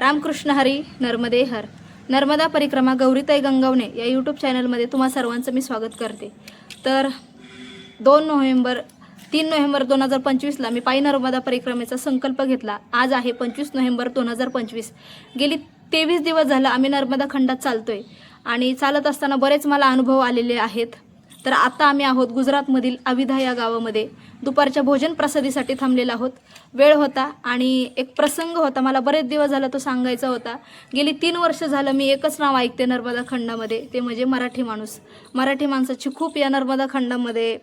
रामकृष्ण हरी नर्मदे हर. नर्मदा परिक्रमा गौरीताई गंगवणे या यूट्यूब चॅनलमध्ये तुम्हा सर्वांचं मी स्वागत करते. तर दोन नोव्हेंबर तीन नोव्हेंबर दोन हजार पंचवीसला मी पायी नर्मदा परिक्रमेचा संकल्प घेतला. आज आहे पंचवीस नोव्हेंबर दोन हजार पंचवीस. गेली तेवीस दिवस झालं आम्ही नर्मदा खंडात चालतोय. आणि चालत असताना बरेच मला अनुभव आलेले आहेत. तर आता आम्ही आहोत गुजरातमधील अविधा या गावामध्ये. दुपारच्या भोजन प्रसादीसाठी थांबलेला आहोत. वेळ होता आणि एक प्रसंग होता. मला बरेच दिवस झाला तो सांगायचा होता. गेली तीन वर्ष झालं मी एकच नाव ऐकते नर्मदा खंडामध्ये. ते म्हणजे मराठी माणूस. मराठी माणसाची खूप या नर्मदा खंडामध्ये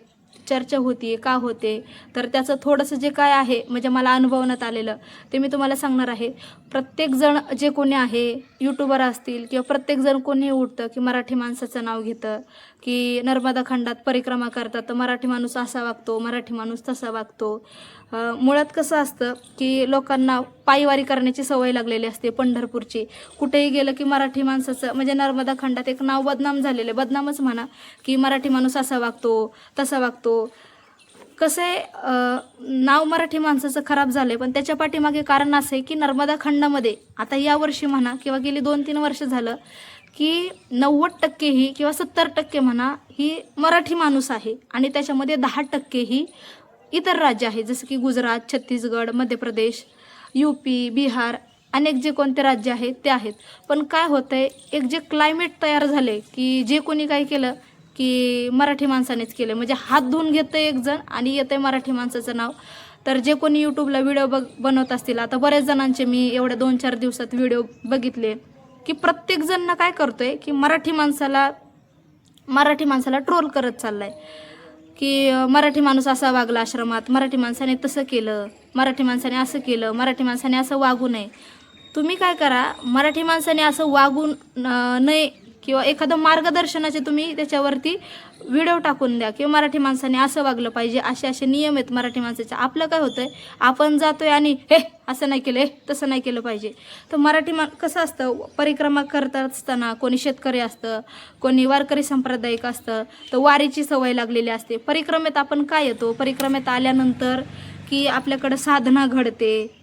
चर्चा होती का होते? तर त्याचं थोडंसं जे काय आहे म्हणजे मला अनुभवण्यात आलेलं ते मी तुम्हाला सांगणार आहे. प्रत्येकजण जे कोणी आहे यूट्यूबर असतील किंवा प्रत्येकजण कोणी उठतं की मराठी माणसाचं नाव घेतं की नर्मदा खंडात परिक्रमा करतात तर मराठी माणूस असा वागतो मराठी माणूस तसा वागतो. मुळात कसं असतं की लोकांना पायवारी करण्याची सवय लागलेली असते पंढरपूरची. कुठेही गेलं की मराठी माणसाचं म्हणजे नर्मदा खंडात एक नाव बदनाम झालेलं आहे. बदनामच म्हणा की मराठी माणूस असा वागतो तसा वागतो. कसं आहे नाव मराठी माणसाचं खराब झालं आहे पण त्याच्या पाठीमागे कारण असं आहे की नर्मदा खंडामध्ये आता यावर्षी म्हणा किंवा गेली दोन तीन वर्ष झालं की नव्वद टक्के ही किंवा सत्तर टक्के म्हणा ही मराठी माणूस आहे. आणि त्याच्यामध्ये दहा टक्के ही इतर राज्य आहे जसं की गुजरात छत्तीसगड मध्य प्रदेश यू पी बिहार अनेक जे कोणते राज्य आहेत ते आहेत. पण काय होतं आहे एक जे क्लायमेट तयार झाले की जे कोणी काय केलं की मराठी माणसानेच केलं. म्हणजे हात धुवून घेतं एक जण आणि येतं आहे मराठी माणसाचं नाव. तर जे कोणी यूट्यूबला व्हिडिओ बघ बनवत असतील आता बऱ्याच जणांचे मी एवढ्या दोन चार दिवसात व्हिडिओ बघितले की प्रत्येक जण काय करतोय की मराठी माणसाला मराठी माणसाला ट्रोल करत चाललाय. की मराठी माणूस असा वागला आश्रमात मराठी माणसाने तसं केलं मराठी माणसाने असं केलं मराठी माणसाने असं वागू नये. तुम्ही काय करा मराठी माणसाने असं वागू नये. किंवा एखादं मार्गदर्शनाचे तुम्ही त्याच्यावरती व्हिडिओ टाकून द्या किंवा मराठी माणसाने असं वागलं पाहिजे असे असे नियम आहेत मराठी माणसाचे. आपलं काय होतं आहे आपण जातोय आणि हे असं नाही केलं हे तसं नाही केलं पाहिजे. तर मराठी मा कसं असतं परिक्रमा करत असताना कोणी शेतकरी असतं कोणी वारकरी संप्रदायिक असतं तर वारीची सवय लागलेली असते. परिक्रमेत आपण काय येतो? परिक्रमेत आल्यानंतर की आपल्याकडं साधना घडते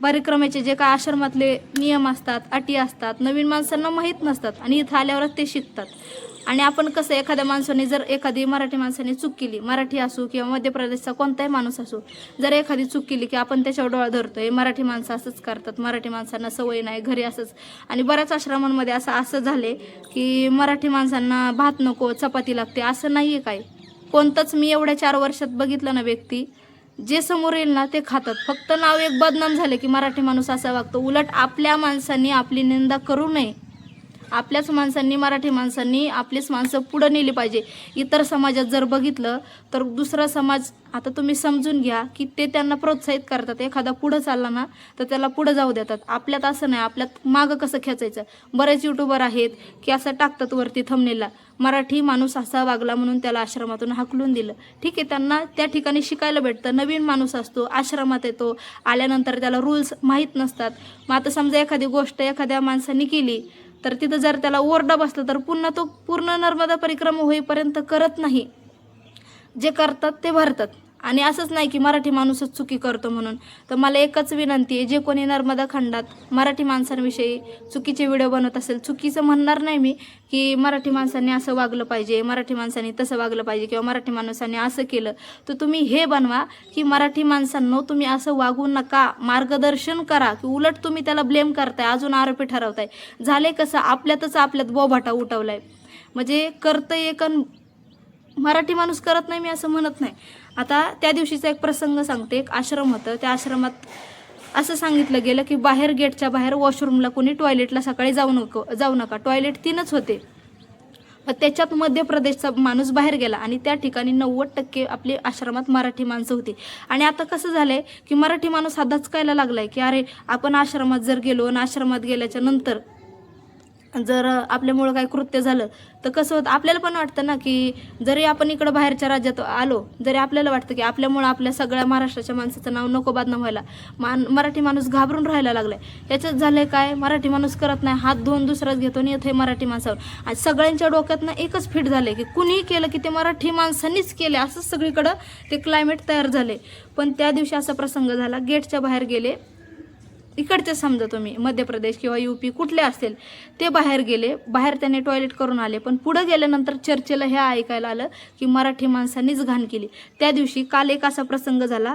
परिक्रमेचे जे काय आश्रमातले नियम असतात अटी असतात नवीन माणसांना माहीत नसतात आणि इथं आल्यावरच ते शिकतात. आणि आपण कसं एखाद्या माणसाने जर एखादी मराठी माणसाने चूक केली मराठी असो किंवा मध्य प्रदेशचा कोणताही माणूस असो जर एखादी चूक केली की आपण त्याच्यावर डोळा धरतो हे मराठी माणसं असंच करतात मराठी माणसांना सवय नाही घरी असंच. आणि बऱ्याच आश्रमांमध्ये असं असं झाले की मराठी माणसांना भात नको चपाती लागते असं नाही आहे काय कोणतंच मी एवढ्या चार वर्षात बघितलं ना व्यक्ती जे समोर येईल ना ते खातात. फक्त नाव एक बदनाम झाले की मराठी माणूस असा वागतो. उलट आपल्या माणसांनी आपली निंदा करू नये. आपल्याच माणसांनी मराठी माणसांनी आपलीच माणसं पुढं नेली पाहिजे. इतर समाजात जर बघितलं तर दुसरा समाज आता तुम्ही समजून घ्या की ते त्यांना प्रोत्साहित करतात. एखादा पुढं चालला ना तर त्याला पुढं जाऊ देतात. आपल्यात असं नाही आपल्यात मागं कसं खेचायचं? बरेच युट्यूबर आहेत की असं टाकतात वरती थंबनेला मराठी माणूस असा वागला म्हणून त्याला आश्रमातून हाकलून दिलं. ठीक आहे त्यांना त्या ठिकाणी शिकायला भेटतं. नवीन माणूस असतो आश्रमात येतो. आल्यानंतर त्याला रूल्स माहीत नसतात. मग आता समजा एखादी गोष्ट एखाद्या माणसाने केली तर तिथं जर त्याला ओरडा बसला तर पुन्हा तो पूर्ण नर्मदा परिक्रमा होईपर्यंत करत नाही. जे करतात ते भरतात. आणि असंच नाही की मराठी माणूसच चुकी करतो म्हणून. तर मला एकच विनंती आहे जे कोणी नर्मदा खंडात मराठी माणसांविषयी चुकीचे व्हिडिओ बनवत असेल चुकीचं म्हणणार नाही मी की मराठी माणसांनी असं वागलं पाहिजे मराठी माणसांनी तसं वागलं पाहिजे किंवा मराठी माणसांनी असं केलं तर तुम्ही हे बनवा की मराठी माणसांनो तुम्ही असं वागू नका मार्गदर्शन करा की उलट तुम्ही त्याला ब्लेम करताय अजून आरोपी ठरवताय. झाले कसं? आपल्यातच आपल्यात बोभाटा उठवलाय. म्हणजे करतं एक मराठी माणूस करत नाही मी असं म्हणत नाही. आता त्या दिवशीचा एक प्रसंग सांगते एक आश्रम होतं. त्या आश्रमात असं सांगितलं गेलं की बाहेर गेटच्या बाहेर वॉशरूमला कोणी टॉयलेटला सकाळी जाऊ नको जाऊ नका. टॉयलेट तीनच होते. त्याच्यात मध्य प्रदेशचा माणूस बाहेर गेला आणि त्या ठिकाणी नव्वद टक्के आपली आश्रमात मराठी माणसं होती. आणि आता कसं झालंय की मराठी माणूस हा दचकायला लागलाय की अरे आपण आश्रमात जर गेलो आणि आश्रमात गेल्याच्यानंतर जर आपल्यामुळं काही कृत्य झालं तर कसं होतं आपल्याला पण वाटतं ना की जरी आपण इकडं बाहेरच्या राज्यात आलो जरी आपल्याला वाटतं की आपल्यामुळं आपल्या सगळ्या महाराष्ट्राच्या माणसाचं नाव नको बदनाम व्हायला मान मराठी माणूस घाबरून राहायला लागलाय. याच्यात झालंय काय मराठी माणूस करत नाही हात धुवून दुसराच घेतो आणि येथे मराठी माणसावर. आणि सगळ्यांच्या डोक्यातनं एकच फिट झाले की कुणीही केलं की ते मराठी माणसांनीच केले असंच सगळीकडं ते क्लायमेट तयार झाले पण त्या दिवशी असा प्रसंग झाला गेटच्या बाहेर गेले. इकडचे समजा तुम्ही मध्य प्रदेश किंवा युपी कुठले असेल ते बाहेर गेले बाहेर त्यांनी टॉयलेट करून आले पण पुढं गेल्यानंतर चर्चेला हे ऐकायला आलं की मराठी माणसांनीच घाण केली. त्या दिवशी काल एक असा प्रसंग झाला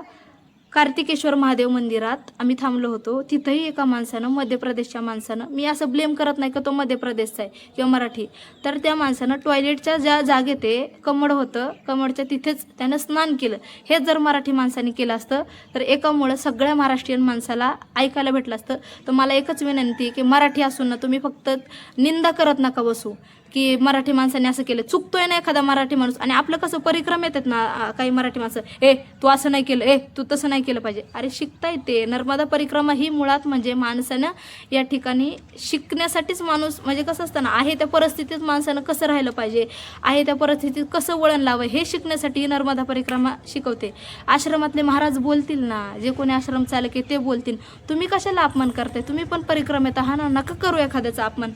कार्तिकेश्वर महादेव मंदिरात आम्ही थांबलो होतो. तिथंही एका माणसानं मध्य प्रदेशच्या माणसानं मी असं ब्लेम करत नाही का तो मध्य प्रदेशचा आहे किंवा मराठी. तर त्या माणसानं टॉयलेटच्या ज्या जागेत ते कमळ होतं कमळच्या तिथेच त्यानं स्नान केलं. हे जर मराठी माणसाने केलं असतं तर एकामुळं सगळ्या महाराष्ट्रीयन माणसाला ऐकायला भेटलं असतं. तर मला एकच विनंती की मराठी असून ना तुम्ही फक्त निंदा करत नका बसू. की मराठी माणसाने असं केलं. चुकतोय ना एखादा मराठी माणूस. आणि आपलं कसं परिक्रम येतात ना काही मराठी माणसं. ए तू असं नाही केलं. ए तू तसं नाही केलं पाहिजे. अरे शिकता येते. नर्मदा परिक्रमा ही मुळात म्हणजे माणसानं या ठिकाणी शिकण्यासाठीच माणूस म्हणजे कसं असतं ना आहे त्या परिस्थितीत माणसानं कसं राहिलं पाहिजे? आहे त्या परिस्थितीत कसं वळण लावं हे शिकण्यासाठी नर्मदा परिक्रमा शिकवते. आश्रमातले महाराज बोलतील ना जे कोणी आश्रम चालक आहे ते बोलतील तुम्ही कशाला अपमान करताय? तुम्ही पण परिक्रमेत आहात ना नका करू एखाद्याचा अपमान.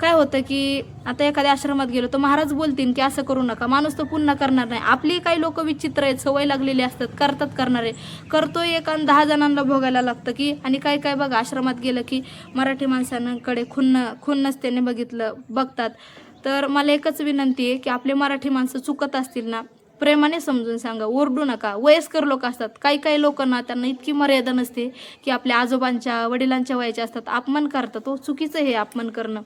काय होतं की आता एखाद्या आश्रमात गेलो तर महाराज बोलतील की असं करू नका माणूस तर पुन्हा करणार नाही. आपली काही लोक विचित्र आहेत सवय लागलेली असतात करतात करणारे. करतोय एक आणि दहा जणांना भोगायला लागतं की आणि काय काय बघा आश्रमात गेलं की मराठी माणसांकडे खुन्न खुन्नच त्याने बघितलं बघतात. तर मला एकच विनंती आहे की आपले मराठी माणसं चुकत असतील ना प्रेमाने समजून सांगा ओरडू नका. वयस्कर लोक असतात काही काही लोक ना त्यांना इतकी मर्यादा नसते की आपल्या आजोबांच्या वडिलांच्या वयाच्या असतात अपमान करतात. तो चुकीचं हे अपमान करणं.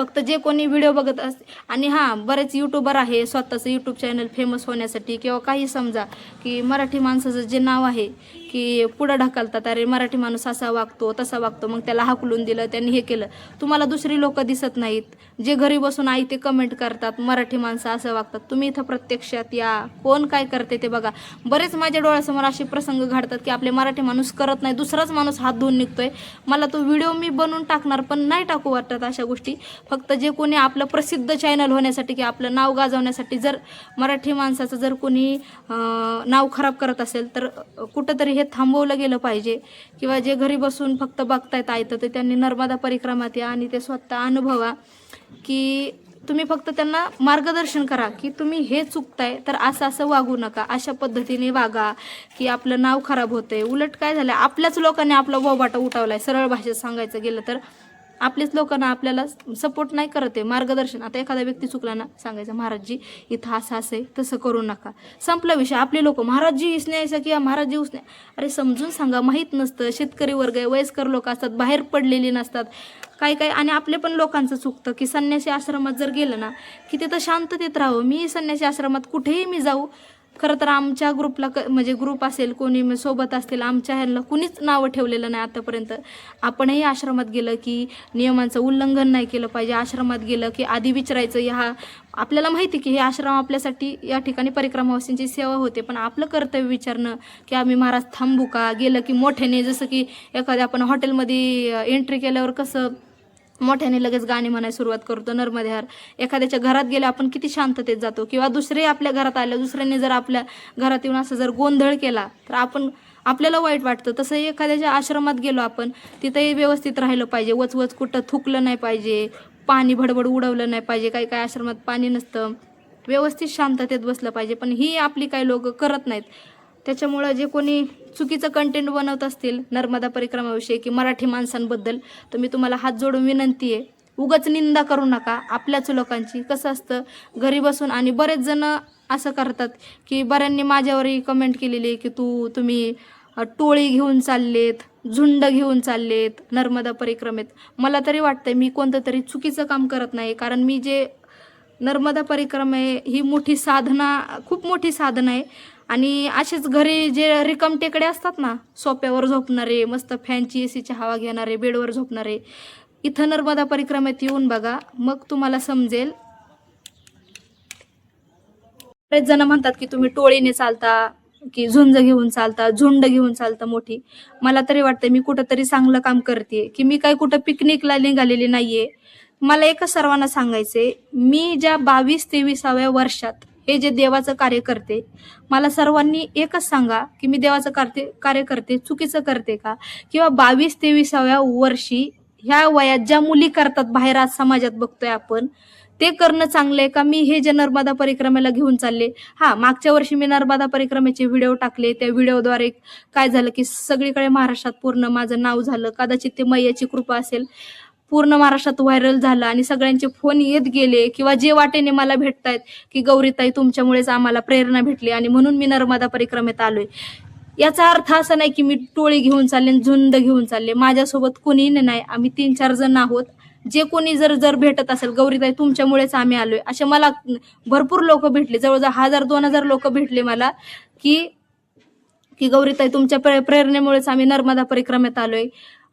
फक्त जे कोणी व्हिडिओ बघत असते आणि हां बरेच यूट्यूबर आहे स्वतःचं यूट्यूब चॅनल फेमस होण्यासाठी किंवा काही समजा की मराठी माणसाचं जे नाव आहे की पुढं ढकलतात अरे मराठी माणूस असा वागतो तसा वागतो मग त्याला हाकलून दिलं त्यांनी हे केलं. तुम्हाला दुसरी लोक दिसत नाहीत जे घरी बसून आई ते कमेंट करतात मराठी माणसं असं वागतात तुम्ही इथं प्रत्यक्षात या. कोण काय करते ते बघा. बरेच माझ्या डोळ्यासमोर असे प्रसंग घडतात की आपले मराठी माणूस करत नाही दुसराच माणूस हात धुवून निघतोय. मला तो व्हिडिओ मी बनवून टाकणार पण नाही टाकू वाटत अशा गोष्टी. फक्त जे कोणी आपलं प्रसिद्ध चॅनल होण्यासाठी की आपलं नाव गाजवण्यासाठी जर मराठी माणसाचं जर कोणी नाव खराब करत असेल तर कुठंतरी हे थांबवलं गेलं पाहिजे. किंवा जे घरी बसून फक्त बघतायत आयतं तर त्यांनी नर्मदा परिक्रमात या आणि ते स्वतः अनुभवा. की तुम्ही फक्त त्यांना मार्गदर्शन करा की तुम्ही हे चुकताय तर असं असं वागू नका. अशा पद्धतीने वागा की आपलं नाव खराब होतंय. उलट काय झालं आपल्याच लोकांनी आपला बोबाटा उठवलाय. सरळ भाषेत सांगायचं गेलं तर आपलेच लोकांना आपल्याला सपोर्ट नाही करत आहे मार्गदर्शन. आता एखादा व्यक्ती चुकला ना सांगायचं महाराजजी इथं असं असं आहे तसं करू नका. संपला विषय. आपले लोक महाराजजी इसण्यायचं किंवा महाराजजी उसण्या अरे समजून सांगा माहीत नसतं. शेतकरी वर्ग आहे वयस्कर लोक असतात बाहेर पडलेली नसतात. काही काही आणि आपले पण लोकांचं चुकतं की संन्यासी आश्रमात जर गेलं ना की तिथं शांततेत राहावं. मी संन्यासी आश्रमात कुठेही मी जाऊ खरं तर आमच्या ग्रुपला क म्हणजे ग्रुप असेल कोणी सोबत असतील आमच्या ह्यांना कुणीच नावं ठेवलेलं नाही आतापर्यंत. आपणही आश्रमात गेलं की नियमांचं उल्लंघन नाही केलं पाहिजे. आश्रमात गेलं की आधी विचारायचं ह्या आपल्याला माहिती की हे आश्रम आपल्यासाठी या ठिकाणी परिक्रमावासींची सेवा होते पण आपलं कर्तव्य विचारणं की आम्ही महाराज थांबू का? गेलं की मोठ्याने जसं की एखाद्या आपण हॉटेलमध्ये एंट्री केल्यावर कसं मोठ्याने लगेच गाणी म्हणायला सुरुवात करतो नर्मदेहार एखाद्याच्या घरात गेले आपण किती शांततेत जातो. किंवा दुसरे आपल्या घरात आले दुसऱ्याने जर आपल्या घरात येऊन असं जर गोंधळ केला तर आपण आपल्याला वाईट वाटतं. तसं एखाद्याच्या आश्रमात गेलो आपण तिथंही व्यवस्थित राहिलं पाहिजे. वचवच कुठं थुकलं नाही पाहिजे पाणी भडबड उडवलं नाही पाहिजे काही काही आश्रमात पाणी नसतं. व्यवस्थित शांततेत बसलं पाहिजे. पण ही आपली काही लोक करत नाहीत. त्याच्यामुळं जे कोणी चुकीचं कंटेंट बनवत असतील नर्मदा परिक्रमाविषयी की मराठी माणसांबद्दल तर मी तुम्हाला हात जोडून विनंती आहे उगाच निंदा करू नका आपल्याच लोकांची. कसं असतं घरी बसून आणि बरेच जण असं करतात की बऱ्यांनी माझ्यावरही कमेंट केलेली आहे की तू तुम्ही टोळी घेऊन चाललेत झुंड घेऊन चाललेत नर्मदा परिक्रमेत. मला तरी वाटतंय मी कोणतं तरी चुकीचं काम करत नाही कारण मी जे नर्मदा परिक्रमा आहे ही मोठी साधना खूप मोठी साधना आहे. आणि असेच घरी जे रिकम टेकडे असतात ना सोप्यावर झोपणारे मस्त फॅनची एसीची हवा घेणारे बेडवर झोपणारे इथं नर्मदा परिक्रमेत येऊन बघा मग तुम्हाला समजेल. बरेच जण म्हणतात की तुम्ही टोळीने चालता की झुंज घेऊन चालता झुंड घेऊन चालता मोठी. मला तरी वाटतं मी कुठंतरी चांगलं काम करते की मी काय कुठं पिकनिकला निघालेली नाहीये. मला एकच सर्वांना सांगायचंय मी ज्या बावीस तेविसाव्या वर्षात हे जे देवाचं कार्य करते मला सर्वांनी एकच सांगा की मी देवाचं कार्य कार्य करते चुकीचं करते का? किंवा बावीस तेविसाव्या वर्षी ह्या वयात ज्या मुली करतात बाहेर आज समाजात बघतोय आपण ते करणं चांगलं आहे का? मी हे जे नर्मदा परिक्रमेला घेऊन चालले हा मागच्या वर्षी मी नर्मदा परिक्रमेचे व्हिडिओ टाकले त्या व्हिडिओद्वारे काय झालं की सगळीकडे महाराष्ट्रात पूर्ण माझं नाव झालं कदाचित ते मैयाची कृपा असेल. पूर्ण महाराष्ट्रात व्हायरल झालं आणि सगळ्यांचे फोन येत गेले किंवा जे वाटेने मला भेटतायत की गौरीताई तुमच्यामुळेच आम्हाला प्रेरणा भेटली आणि म्हणून मी नर्मदा परिक्रमेत आलोय. याचा अर्थ असा नाही की मी टोळी घेऊन चालले आणि झुंड घेऊन चालले. माझ्यासोबत कोणी नाही. आम्ही तीन चार जण आहोत. जे कोणी जर जर भेटत असेल गौरीताई तुमच्यामुळेच आम्ही आलोय. असे मला भरपूर लोक भेटले. जवळजवळ हजार दोन हजार लोक भेटले मला की की गौरीताई तुमच्या प्रेरणेमुळेच आम्ही नर्मदा परिक्रमेत आलोय.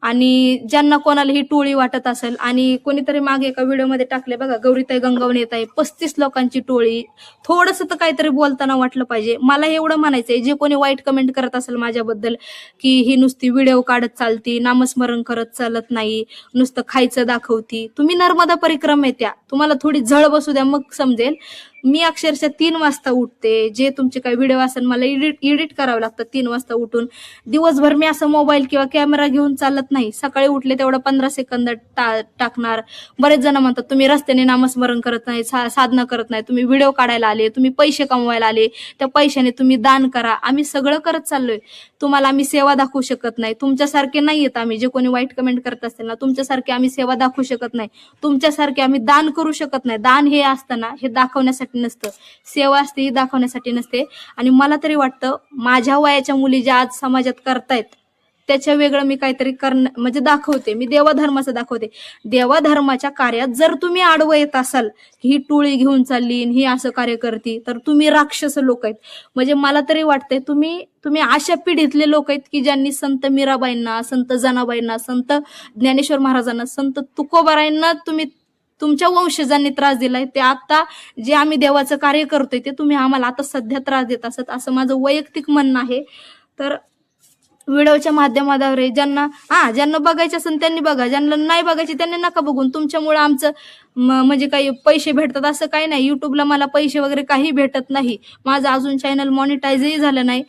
आणि ज्यांना कोणाला ही टोळी वाटत असेल आणि कोणीतरी मागे एका व्हिडिओमध्ये टाकले बघा गौरीताई गंगावन येत आहे पस्तीस लोकांची टोळी. थोडस तर काहीतरी बोलताना वाटलं पाहिजे. मला एवढं म्हणायचंय जे कोणी वाईट कमेंट करत असेल माझ्याबद्दल की ही नुसती व्हिडिओ काढत चालती नामस्मरण करत चालत नाही नुसतं खायचं दाखवती. तुम्ही नर्मदा परिक्रम येत्या. तुम्हाला थोडी झळ बसू द्या मग समजेल. मी अक्षरशः तीन वाजता उठते. जे तुमचे काही व्हिडिओ असेल मला एडिट एडिट करावं लागतं तीन वाजता उठून. दिवसभर मी असं मोबाईल किंवा कॅमेरा घेऊन चालत नाही. सकाळी उठले तेवढं पंधरा सेकंद टा- टाकणार. बरेच जण म्हणतात तुम्ही रस्त्याने नामस्मरण करत नाही सा- साधना करत नाही. तुम्ही व्हिडिओ काढायला आले तुम्ही पैसे कमवायला आले. त्या पैशाने तुम्ही दान करा. आम्ही सगळं करत चाललोय. तुम्हाला आम्ही सेवा दाखवू शकत नाही. तुमच्यासारखे नाही येत आम्ही. जे कोणी वाईट कमेंट करत असेल ना तुमच्यासारखे आम्ही सेवा दाखवू शकत नाही. तुमच्यासारखे आम्ही दान करू शकत नाही. दान हे असताना हे दाखवण्यासाठी नसतं. सेवा असते ही दाखवण्यासाठी नसते. आणि मला तरी वाटतं माझ्या वयाच्या मुली ज्या आज समाजात करतायत त्याच्या वेगळं मी काहीतरी करण म्हणजे दाखवते. मी देवाधर्माचं दाखवते. देवाधर्माच्या कार्यात जर तुम्ही आडवं येत असाल की ही टोळी घेऊन चालली ही असं कार्य करते तर तुम्ही राक्षस लोक आहेत. म्हणजे मला तरी वाटतंय तुम्ही तुम्ही अशा पिढीतले लोक आहेत की ज्यांनी संत मीराबाईंना संत जनाबाईंना संत ज्ञानेश्वर महाराजांना संत तुकोबाराईंना तुम्ही तुमच्या वंशजांनी त्रास दिलाय ते आता जे आम्ही देवाचं कार्य करतोय ते तुम्ही आम्हाला आता सध्या त्रास देत असत असं माझं वैयक्तिक म्हणणं आहे. तर व्हिडिओच्या माध्यमाद्वारे ज्यांना हा ज्यांना बघायचे असेल त्यांनी बघा ज्यांना नाही बघायचे त्यांनी नका बघून. तुमच्यामुळे आमचं म- म्हणजे काही पैसे भेटतात असं काही नाही. युट्यूबला मला पैसे वगैरे काही भेटत नाही. माझं अजून चॅनल मॉनिटाईजही झालं नाही.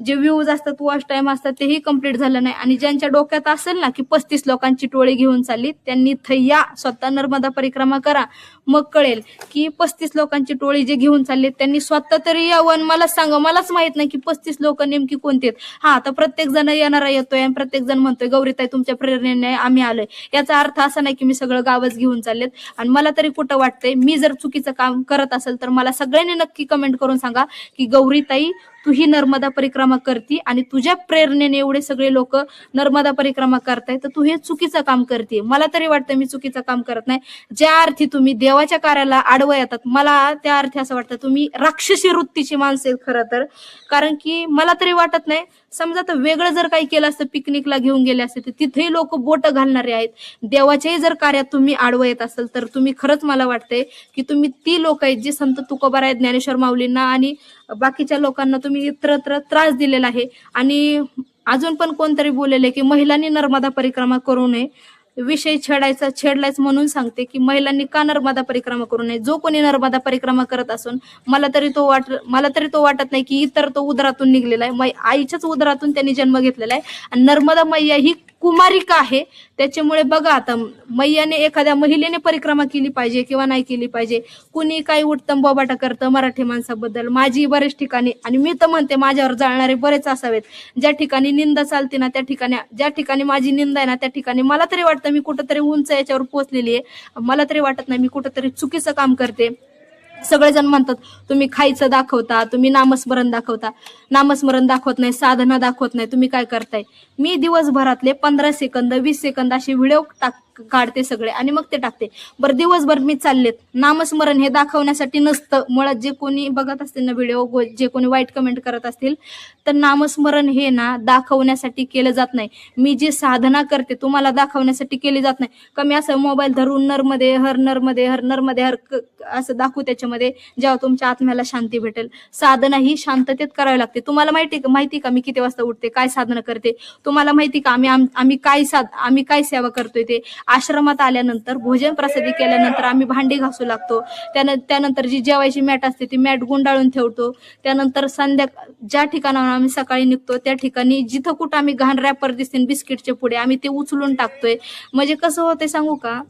जे व्ह्यूज असतात वॉच टाइम असतात तेही कंप्लीट झालं नाही. आणि ज्यांच्या डोक्यात असेल ना की पस्तीस लोकांची टोळी घेऊन चालली त्यांनी थैया स्वतः नर्मदा परिक्रमा करा. मग कळेल की पस्तीस लोकांची टोळी जे घेऊन चालले त्यांनी स्वतः तरी यावं. आणि मला सांगा मलाच माहीत नाही की पस्तीस लोक नेमकी कोणती आहेत. हा आता प्रत्येक जण येणारा येतोय आणि प्रत्येक जण म्हणतोय गौरीताई तुमच्या प्रेरणेने आम्ही आलोय. याचा अर्थ असा नाही की मी सगळं गावच घेऊन चाललेत. आणि मला तरी कुठं वाटतंय मी जर चुकीचं काम करत असेल तर मला सगळ्यांनी नक्की कमेंट करून सांगा की गौरीताई तू ही नर्मदा परिक्रमा करती आणि तुझ्या प्रेरणेने एवढे सगळे लोक नर्मदा परिक्रमा करताय तर तू हे चुकीचं काम करते मला तरी वाटतं मी चुकीचं काम करत नाही. ज्या अर्थी तुम्ही देवाच्या कार्याला आडवं येतात. मला त्या अर्थी असं वाटतं तुम्ही राक्षसी वृत्तीची माणसं आहेत खरं तर. कारण की मला तरी वाटत नाही समजा तर वेगळं जर काही केलं असतं पिकनिकला घेऊन गेले असते तर तिथेही लोक बोट घालणारे आहेत. देवाच्याही जर कार्यात तुम्ही आडवं येत असाल तर तुम्ही खरंच मला वाटतंय की तुम्ही ती लोक आहेत जी संत तुकोबार आहेत ज्ञानेश्वर माऊलींना आणि बाकीच्या लोकांना तुम्ही इतरत्र त्रास दिलेला आहे. आणि अजून पण कोणतरी बोललेले की महिलांनी नर्मदा परिक्रमा करू नये. विषय छेडायचा छेडलायच म्हणून सांगते की महिलांनी का नर्मदा परिक्रमा करू नये? जो कोणी नर्मदा परिक्रमा करत असून मला तरी तो वाट मला तरी तो वाटत नाही की इतर तो उदरातून निघलेला आहे. मै आईच्याच उदरातून त्यांनी जन्म घेतलेला आहे. आणि नर्मदा मैया ही कुमारिका आहे. त्याच्यामुळे बघा आता मैयाने एखाद्या महिलेने परिक्रमा केली पाहिजे किंवा नाही केली पाहिजे. कुणी काही उत्तम बोबाटा करतं मराठी माणसाबद्दल. माझी बरेच ठिकाणी आणि मी तर म्हणते माझ्यावर जाळणारे बरेच असावेत. ज्या ठिकाणी निंदा चालते ना त्या ठिकाणी ज्या ठिकाणी माझी निंदा आहे ना त्या ठिकाणी मला तरी वाटतं मी कुठंतरी उंच याच्यावर पोहोचलेली आहे. मला तरी वाटत नाही मी कुठंतरी चुकीचं काम करते. सगळेजण म्हणतात तुम्ही खायचं दाखवता तुम्ही नामस्मरण दाखवता. नामस्मरण दाखवत नाही साधना दाखवत नाही तुम्ही काय करताय? मी दिवसभरातले पंधरा सेकंद वीस सेकंद असे व्हिडिओ टाक काढते सगळे आणि मग ते टाकते. बरं दिवसभर मी चाललेत. नामस्मरण हे दाखवण्यासाठी नसतं. मुळात जे कोणी बघत असतील ना व्हिडिओ जे कोणी वाईट कमेंट करत असतील तर नामस्मरण हे ना दाखवण्यासाठी केलं जात नाही. मी जी साधना करते तुम्हाला दाखवण्यासाठी केली जात नाही. कमी असं मोबाईल धरून नरमध्ये हर नरमध्ये हर नरमध्ये हर असं दाखवू त्याच्यामध्ये जेव्हा तुमच्या आत्म्याला शांती भेटेल. साधना ही शांततेत करावी लागते. तुम्हाला माहिती माहिती का मी किती वाजता उठते काय साधना करते? तुम्हाला माहिती का आम्ही आम्ही काय साध आम्ही काय सेवा करतोय ते? आश्रमात आल्यानंतर भोजन प्रसादी केल्यानंतर आम्ही भांडी घासू लागतो. त्यान त्यानंतर जी जेवायची मॅट असते ती मॅट गुंडाळून ठेवतो. त्यानंतर संध्या ज्या ठिकाणावर आम्ही सकाळी निघतो त्या ठिकाणी जिथं कुठं आम्ही घाण रॅपर दिसते बिस्किटचे पुढे आम्ही ते उचलून टाकतोय. म्हणजे कसं होतंय सांगू का?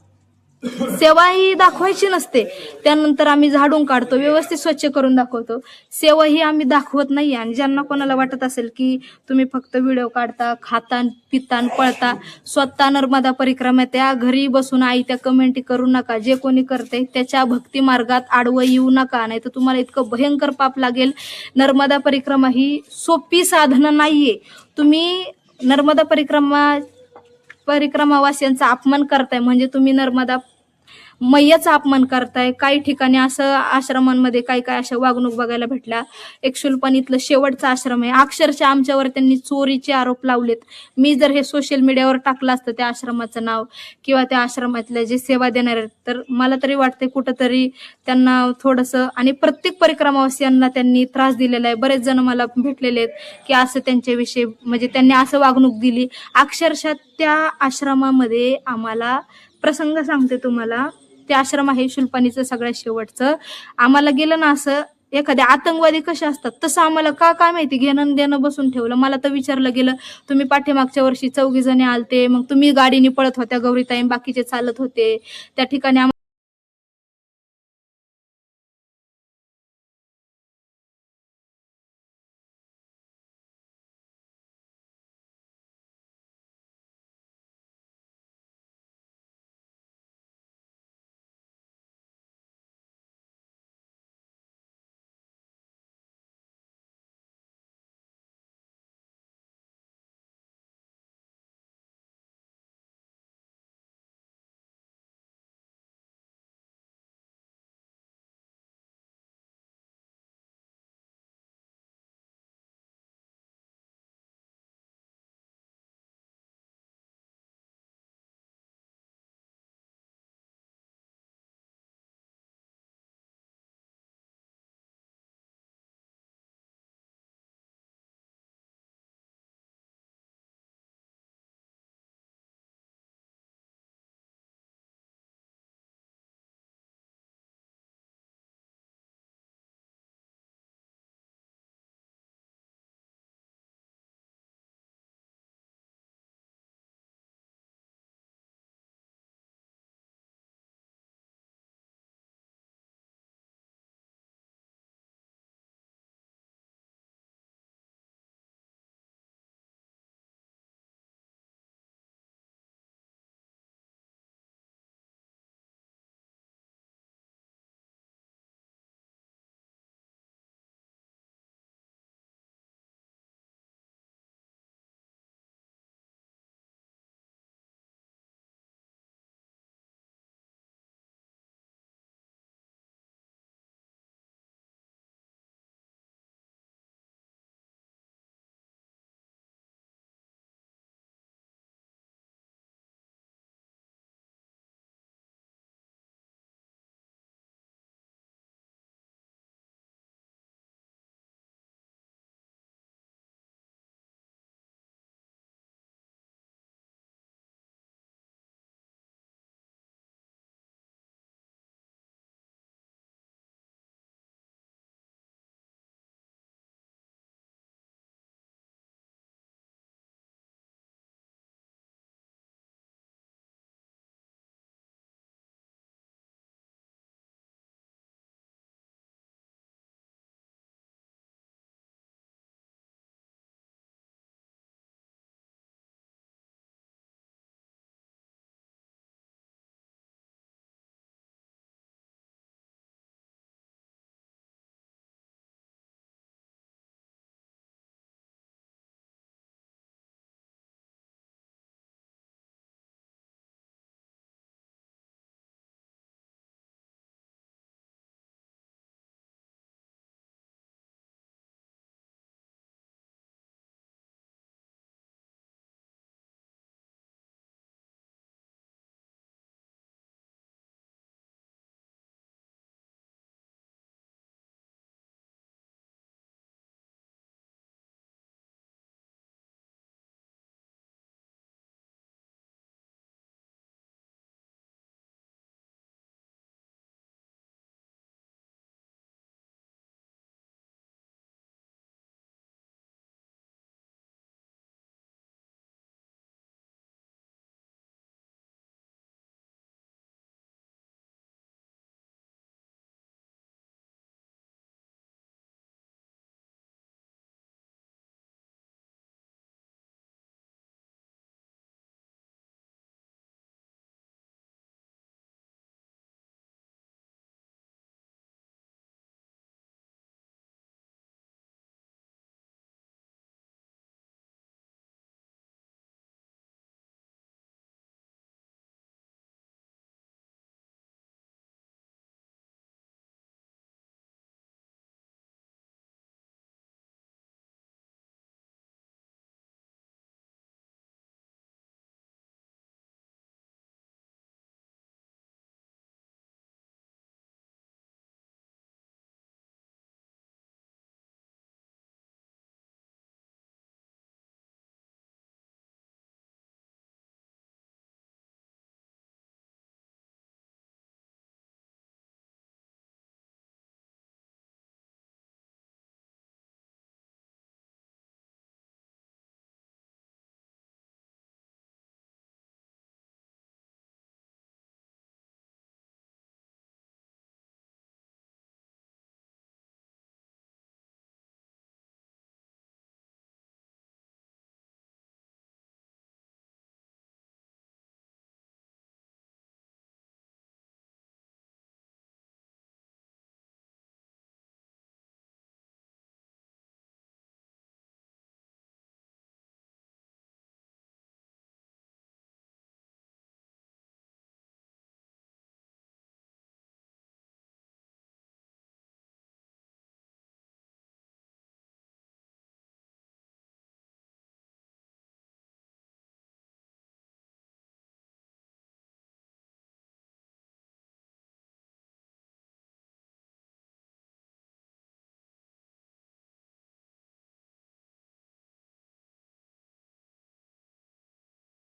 सेवा ही दाखवायची नसते. त्यानंतर आम्ही झाडून काढतो व्यवस्थित स्वच्छ करून दाखवतो. सेवा ही आम्ही दाखवत नाही आणि ज्यांना कोणाला वाटत असेल की तुम्ही फक्त व्हिडिओ काढता खाता पिता पळता स्वतः नर्मदा परिक्रमा त्या घरी बसून आई त्या कमेंटी करू नका जे कोणी करते त्याच्या भक्ती मार्गात आडवं येऊ नका नाही तर तुम्हाला इतकं भयंकर पाप लागेल. नर्मदा परिक्रमा ही सोपी साधनं नाहीये. तुम्ही नर्मदा परिक्रमा परिक्रमावासियांचा अपमान करताय. म्हणजे तुम्ही नर्मदा मैयाचा अपमान करताय काही ठिकाणी असं आश्रमांमध्ये काही काही अशा वागणूक बघायला भेटल्या. एक शुल्पन इथलं शेवटचा आश्रम आहे. अक्षरशः आमच्यावर त्यांनी चोरीचे आरोप लावलेत. मी जर हे सोशल मीडियावर टाकलं असतं त्या आश्रमाचं नाव किंवा त्या आश्रमातल्या जे सेवा देणार आहेत तर मला तरी वाटते कुठंतरी त्यांना थोडंसं आणि प्रत्येक परिक्रमावासियांना त्यांनी त्रास दिलेला आहे. बरेच जण मला भेटलेले आहेत की असं त्यांच्याविषयी म्हणजे त्यांनी असं वागणूक दिली. अक्षरशः त्या आश्रमामध्ये आम्हाला प्रसंग सांगते तुम्हाला. ते आश्रम आहे शुल्पानीचं सगळ्यात शेवटचं. आम्हाला गेलं ना असं एखाद्या आतंकवादी कसे असतात तसं आम्हाला का काय माहिती? घेणं देणं बसून ठेवलं. मला तर विचारलं गेलं तुम्ही पाठीमागच्या वर्षी चौघी जणी आलते मग तुम्ही गाडीने पळत होत्या गौरीताई बाकीचे चालत होते. त्या ठिकाणी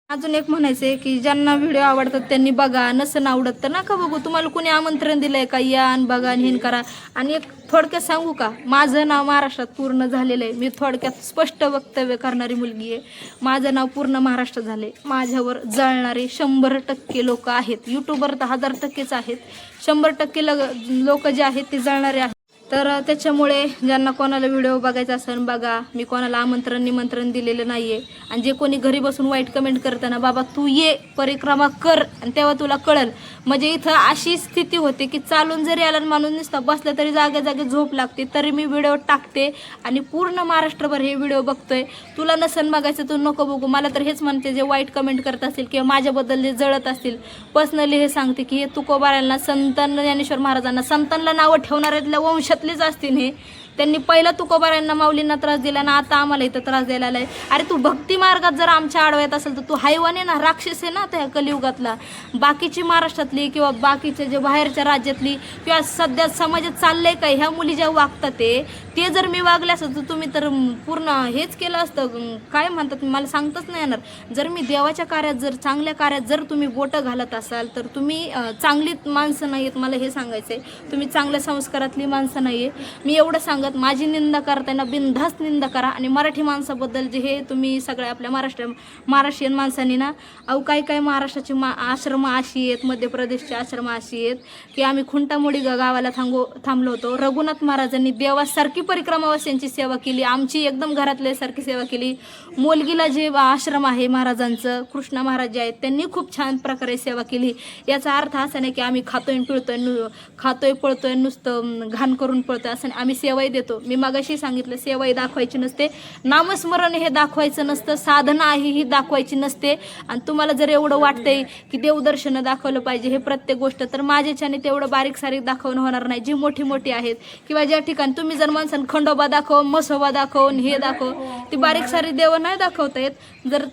अजून एक म्हणायचंय की ज्यांना व्हिडिओ आवडतात त्यांनी बघा. नसन आवडत तर नका बघू. तुम्हाला कुणी आमंत्रण दिलंय का? या आणि बघा आणि हिन करा. आणि एक थोडक्यात सांगू का? माझं नाव महाराष्ट्रात पूर्ण झालेलं आहे. मी थोडक्यात स्पष्ट वक्तव्य करणारी मुलगी आहे. माझं नाव पूर्ण महाराष्ट्र झाले माझ्यावर जळणारे शंभर टक्के लोक आहेत. युट्यूबर तर हजार टक्केच आहेत. शंभर टक्के लग लोक जे आहेत ते जळणारे आहेत. तर त्याच्यामुळे ज्यांना कोणाला व्हिडिओ बघायचा असेल बघा. मी कोणाला आमंत्रण निमंत्रण दिलेलं नाही आहे आणि जे कोणी घरी बसून वाईट कमेंट करताना बाबा तू ये परिक्रमा कर. आणि तेव्हा तुला कळल. म्हणजे इथं अशी स्थिती होते की चालून जरी आला माणूस नुसता बसला तरी जागे जागे झोप लागते. तरी मी व्हिडिओ टाकते आणि पूर्ण महाराष्ट्रभर हे व्हिडिओ बघतोय. तुला नसन बघायचं तू नको बघू. मला तर हेच म्हणते जे वाईट कमेंट करत असतील किंवा माझ्याबद्दल जे जळत असतील पर्सनली हे सांगते की हे तुकोबारायांना संतान ज्ञानेश्वर महाराजांना संतांना नावं ठेवणाऱ्यातल्या वंशातलेच असतील हे. त्यांनी पहिला तुकोबारांना माऊलींना त्रास दिला ना आता आम्हाला इथं त्रास द्यायला आलाय अरे तू भक्ती मार्गात जर आमच्या आडव्यात असेल तर तू हैवान आहे ना राक्षस आहे ना त्या कलियुगातला. बाकीची महाराष्ट्रातली किंवा बाकीचे जे बाहेरच्या राज्यातली किंवा सध्या समाजात चाललंय काय ह्या मुली ज्या वागतात ते ते जर मी वागले असं तर तुम्ही तर पूर्ण हेच केलं असतं. काय म्हणतात मला सांगताच नाही येणार. जर मी देवाच्या कार्यात जर चांगल्या कार्यात जर तुम्ही बोटं घालत असाल तर तुम्ही चांगली माणसं नाही आहेत मला हे सांगायचं आहे तुम्ही चांगल्या संस्कारातली माणसं नाही आहे मी एवढं सांगत माझी निंदा करताना बिनधास निंदा करा. आणि मराठी माणसाबद्दल जे हे तुम्ही सगळ्या आपल्या महाराष्ट्र महाराष्ट्रीयन माणसांनी ना अहो काही काही महाराष्ट्राची मा आश्रम अशी आहेत मध्य प्रदेशचे आश्रम अशी आहेत की आम्ही खुंटामोडी ग- गावाला थांबो थांबलो होतो. रघुनाथ महाराजांनी देवासारखी परिक्रमावास्यांची सेवा केली आमची एकदम घरातल्या सारखी सेवा केली. मोलगीला जे आश्रम आहे महाराजांचं कृष्णा महाराज जे आहेत त्यांनी खूप छान प्रकारे सेवा केली. याचा अर्थ असा नाही की आम्ही खातोय पिळतोय नु खातोय पळतोय नुसतं घाण करून पळतोय असं आम्ही सेवाही देतो. मी मागाशी सांगितलं सेवाही दाखवायची नसते. नामस्मरण हे दाखवायचं नसतं. साधना आहे ही दाखवायची नसते. आणि तुम्हाला जर एवढं वाटतंय की देवदर्शनं दाखवलं पाहिजे हे प्रत्येक गोष्ट तर माझ्याच्याने तेवढं बारीक सारीक दाखवणं होणार नाही. जी मोठी मोठी आहेत किंवा ज्या ठिकाणी तुम्ही जर माणसानं खंडोबा दाखव मसोबा दाखव हे दाखव. ती बारीक सारी देव नाही दाखवता येत जर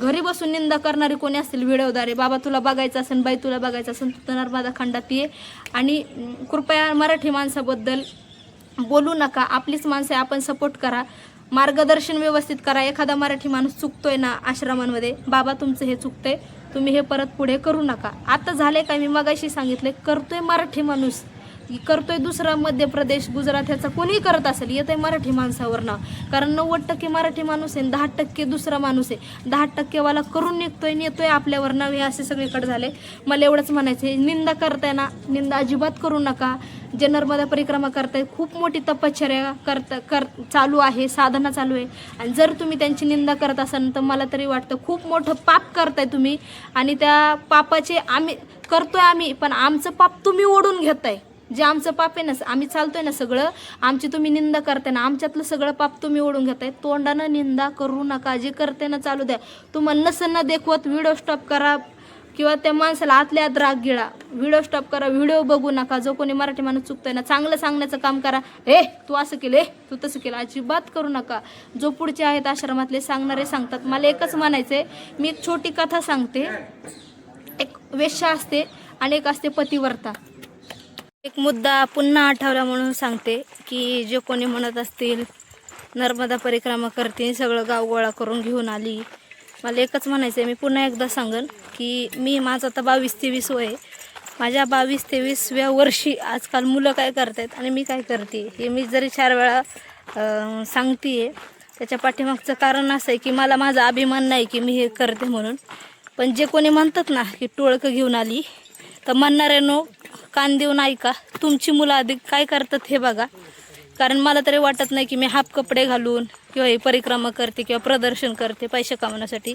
घरी बसून निंदा करणारे कोणी असतील व्हिडिओद्वारे बाबा तुला बघायचं असेल बाई तुला बघायचं असेल तर नर्मदा खंडात ये. आणि कृपया मराठी माणसाबद्दल बोलू नका. आपलीच माणसं आपण सपोर्ट करा. मार्गदर्शन व्यवस्थित करा. एखादा मराठी माणूस चुकतोय ना आश्रमांमध्ये बाबा तुमचं हे चुकतंय तुम्ही हे परत पुढे करू नका. आता झाले काय? मी मगाशी सांगितले करतोय मराठी माणूस. करतोय दुसरा मध्य प्रदेश गुजरात ह्याचा कोणीही करत असेल येतंय मराठी माणसावर नाव कारण नव्वद टक्के मराठी माणूस आहे दहा टक्के दुसरा माणूस आहे. दहा टक्केवाला करून निघतोय नेतोय आपल्यावर नाव हे असे सगळीकडे झाले. मला एवढंच म्हणायचं आहे निंदा करताय ना निंदा अजिबात करू नका. जे नर्मदा परिक्रमा करताय खूप मोठी तपश्चर्या करता कर चालू आहे साधना चालू आहे. आणि जर तुम्ही त्यांची निंदा करत असाल तर मला तरी वाटतं खूप मोठं पाप करताय तुम्ही. आणि त्या पापाचे आम्ही करतोय आम्ही पण आमचं पाप तुम्ही ओढून घेताय. जे आमचं पाप आहे ना आम्ही चालतोय ना सगळं. आमची तुम्ही निंदा करताय ना आमच्यातलं सगळं पाप तुम्ही ओढून घेताय. तोंडानं निंदा करू नका जे करते ना चालू द्या. तुम्हाला नसेल ना देखवत व्हिडिओ स्टॉप करा. किंवा त्या माणसाला आतल्या आत राग गिळा. व्हिडिओ स्टॉप करा व्हिडिओ बघू नका. जो कोणी मराठी माणूस चुकतोय ना चांगलं सांगण्याचं काम करा. ए तू असं केलं ए तू तसं केलं अजिबात करू नका. जो पुढचे आहेत आश्रमातले सांगणारे सांगतात. मला एकच म्हणायचंय मी एक छोटी कथा सांगते. एक वेश्या असते आणि एक असते पतिवर्ता. एक मुद्दा पुन्हा आठवला म्हणून सांगते की जे कोणी म्हणत असतील नर्मदा परिक्रमा करते सगळं गाव गोळा करून घेऊन आली. मला एकच म्हणायचं आहे मी पुन्हा एकदा सांगन की मी माझं आता बावीस तेवीस वय आहे. माझ्या बावीस तेवीसव्या वर्षी आजकाल मुलं काय करतात आणि मी काय करते हे मी जरी चार वेळा सांगते सांगते त्याच्या पाठीमागचं कारण असं आहे की मला माझा अभिमान नाही की मी हे करते म्हणून. पण जे कोणी म्हणतात ना की टोळकं घेऊन आली तर म्हणणाऱ्यानो कान देऊन ऐका. तुमची मुलं अधिक काय करतात हे बघा. कारण मला तरी वाटत नाही की मी हाफ कपडे घालून किंवा हे परिक्रमा करते किंवा प्रदर्शन करते पैसे कमवण्यासाठी.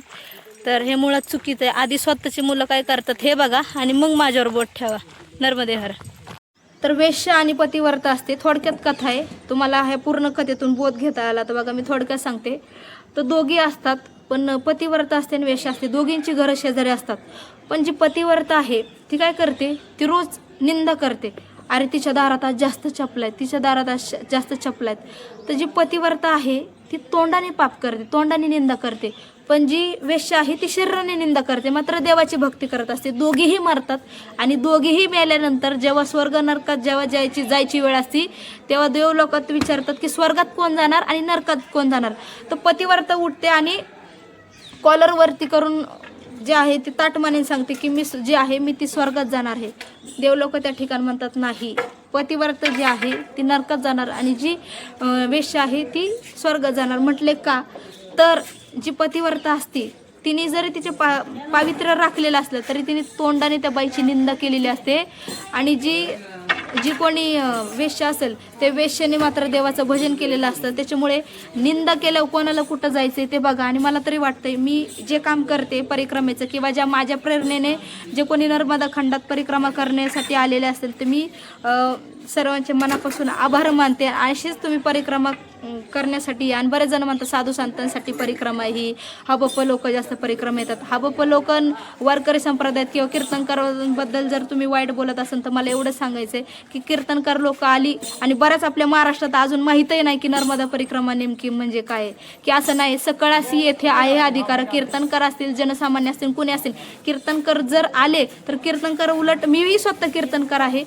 तर हे मुळात चुकीचं आहे. आधी स्वतःची मुलं काय करतात हे बघा आणि मग माझ्यावर बोट ठेवा. नर्मदे हर. तर वेश्या आणि पतिवर्ता असते. थोडक्यात कथा आहे. तुम्हाला ह्या पूर्ण कथेतून बोध घेता आला तर बघा मी थोडक्यात सांगते. तर दोघी असतात पण पतिव्रत असते आणि वेश्या असते. दोघींची घरं शेजारी असतात. पण जी पतिवर्ता आहे ती काय करते? ती रोज निंदा करते. अरे तिच्या दारात आज जास्त चपला आहेत तिच्या दारात आज श- जास्त चपला आहेत. तर जी पतिवर्ता आहे ती तोंडाने पाप करते तोंडाने निंदा करते. पण जी वेश आहे ती शरीराने निंदा करते. मात्र देवाची भक्ती करत असते. दोघीही मरतात आणि दोघीही मेल्यानंतर जेव्हा स्वर्ग नरकात जेव्हा जायची जायची वेळ असती तेव्हा देव लोकात विचारतात की स्वर्गात कोण जाणार आणि नरकात कोण जाणार? तर पतिवर्त उठते आणि कॉलरवरती करून जे आहे ते ताटमाने सांगते की मी जे आहे मी ती स्वर्गात जाणार आहे. देवलोक त्या ठिकाणी म्हणतात नाही पतिव्रत जी आहे ती नरकात जाणार आणि जी अं, वेश्या आहे ती स्वर्गात जाणार. म्हटले का? तर जी पतिव्रता असते तिने जरी तिचे पा पावित्र्य राखलेलं असलं तरी तिने तोंडाने त्या बाईची निंदा केलेली असते. आणि जी जी कोणी वेश्य असेल ते वेश्याने मात्र देवाचं भजन केलेलं असतं. त्याच्यामुळे निंदा केल्यावर कोणाला कुठं जायचं ते बघा. आणि मला तरी वाटतंय मी जे काम करते परिक्रमेचं किंवा ज्या माझ्या प्रेरणेने जे कोणी नर्मदा खंडात परिक्रमा करण्यासाठी आलेले असेल ते मी सर्वांचे मनापासून आभार मानते. अशीच तुम्ही परिक्रमा करण्यासाठी आणि बरेच जण म्हणतात साधू संतांसाठी परिक्रमा ही. हबप लोक जास्त परिक्रमा येतात. हबप लोक वारकरी संप्रदायात किंवा कीर्तनकारांबद्दल जर तुम्ही वाईट बोलत असाल तर मला एवढं सांगायचं आहे की कीर्तनकार लोक आली आणि बऱ्याच आपल्या महाराष्ट्रात अजून माहीतही नाही की नर्मदा परिक्रमा नेमकी म्हणजे काय की असं नाही सकळासी येथे आहे अधिकार. कीर्तनकार असतील जनसामान्य असतील कुणी असतील. कीर्तनकर जर आले तर कीर्तनकर उलट मीही स्वतः कीर्तनकार आहे.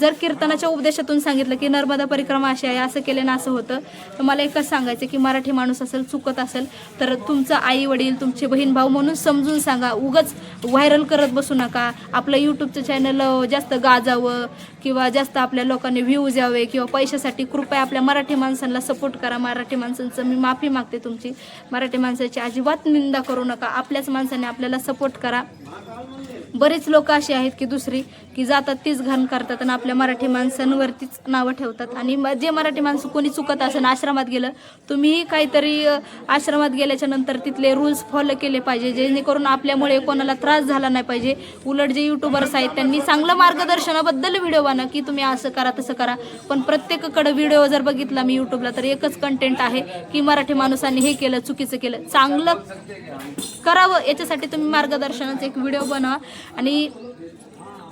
जर कीर्तनाच्या उपदेशातून सांगितलं की नर्मदा परिक्रमा अशी आहे असं केलं ना असं होतं तर मला एकच सांगायचं की मराठी माणूस असेल चुकत असेल तर तुमचं आई वडील तुमचे बहीण भाऊ म्हणून समजून सांगा. उगच व्हायरल करत बसू नका. आपलं यूट्यूबचं चॅनल जास्त गाजावं किंवा जास्त आपल्या लोकांनी व्ह्यूज यावे किंवा पैशासाठी कृपया आपल्या मराठी माणसांना सपोर्ट करा. मराठी माणसांचं मी माफी मागते तुमची. मराठी माणसाची अजिबात निंदा करू नका. आपल्याच माणसाने आपल्याला सपोर्ट करा. बरेच लोक असे आहेत की दुसरी की जातात तीच घाण करतात आणि आपल्या मराठी माणसांवरतीच नावं ठेवतात. आणि म- जे मराठी माणसं कोणी चुकत असेल आश्रमात गेलं तुम्हीही काहीतरी आश्रमात गेल्याच्यानंतर तिथले रूल्स फॉलो केले पाहिजे जेणेकरून आपल्यामुळे कोणाला त्रास झाला नाही पाहिजे. उलट जे युट्यूबर्स आहेत त्यांनी चांगलं मार्गदर्शनाबद्दल व्हिडिओ बना की तुम्ही असं करा तसं करा. पण प्रत्येकाकडे व्हिडिओ जर बघितला मी यूट्यूबला तर एकच कंटेंट आहे की मराठी माणसांनी हे केलं चुकीचं केलं. चांगलं करावं याच्यासाठी तुम्ही मार्गदर्शनाचा एक व्हिडिओ बनवा. आणि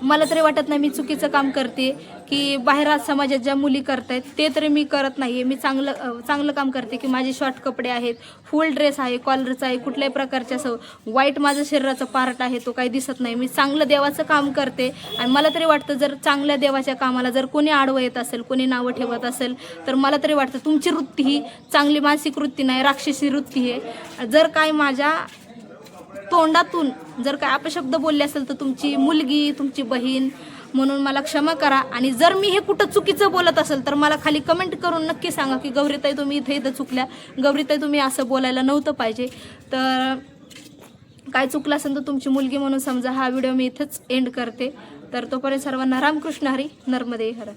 मला तरी वाटत नाही मी चुकीचं काम करते की बाहेर आज समाजात ज्या मुली करत आहेत ते तरी मी करत नाही मी चांगलं चांगलं काम करते की माझे शॉर्ट कपडे आहेत फुल ड्रेस आहे कॉलरचा आहे कुठल्याही प्रकारचे असं वाईट माझं शरीराचा पार्ट आहे तो काही दिसत नाही. मी चांगलं देवाचं काम करते आणि मला तरी वाटतं जर चांगल्या देवाच्या कामाला जर कोणी आडवं येत असेल कोणी नावं ठेवत असेल तर मला तरी वाटतं तुमची वृत्ती ही चांगली मानसिक वृत्ती नाही राक्षसी वृत्ती आहे. जर काय माझ्या तोंडातून जर काय अपशब्द बोलले असेल तर तुमची मुलगी तुमची बहीण म्हणून मला क्षमा करा. आणि जर मी हे कुठं चुकीचं बोलत असेल तर मला खाली कमेंट करून नक्की सांगा की गौरीताई तुम्ही इथे इथं चुकल्या. गौरीताई तुम्ही असं बोलायला नव्हतं पाहिजे. तर काय चुकलं असेल तर तुमची मुलगी म्हणून समजा हा व्हिडिओ मी इथेच एंड करते. तर तोपर्यंत सर्वांना रामकृष्ण हरी नर्मदे हर.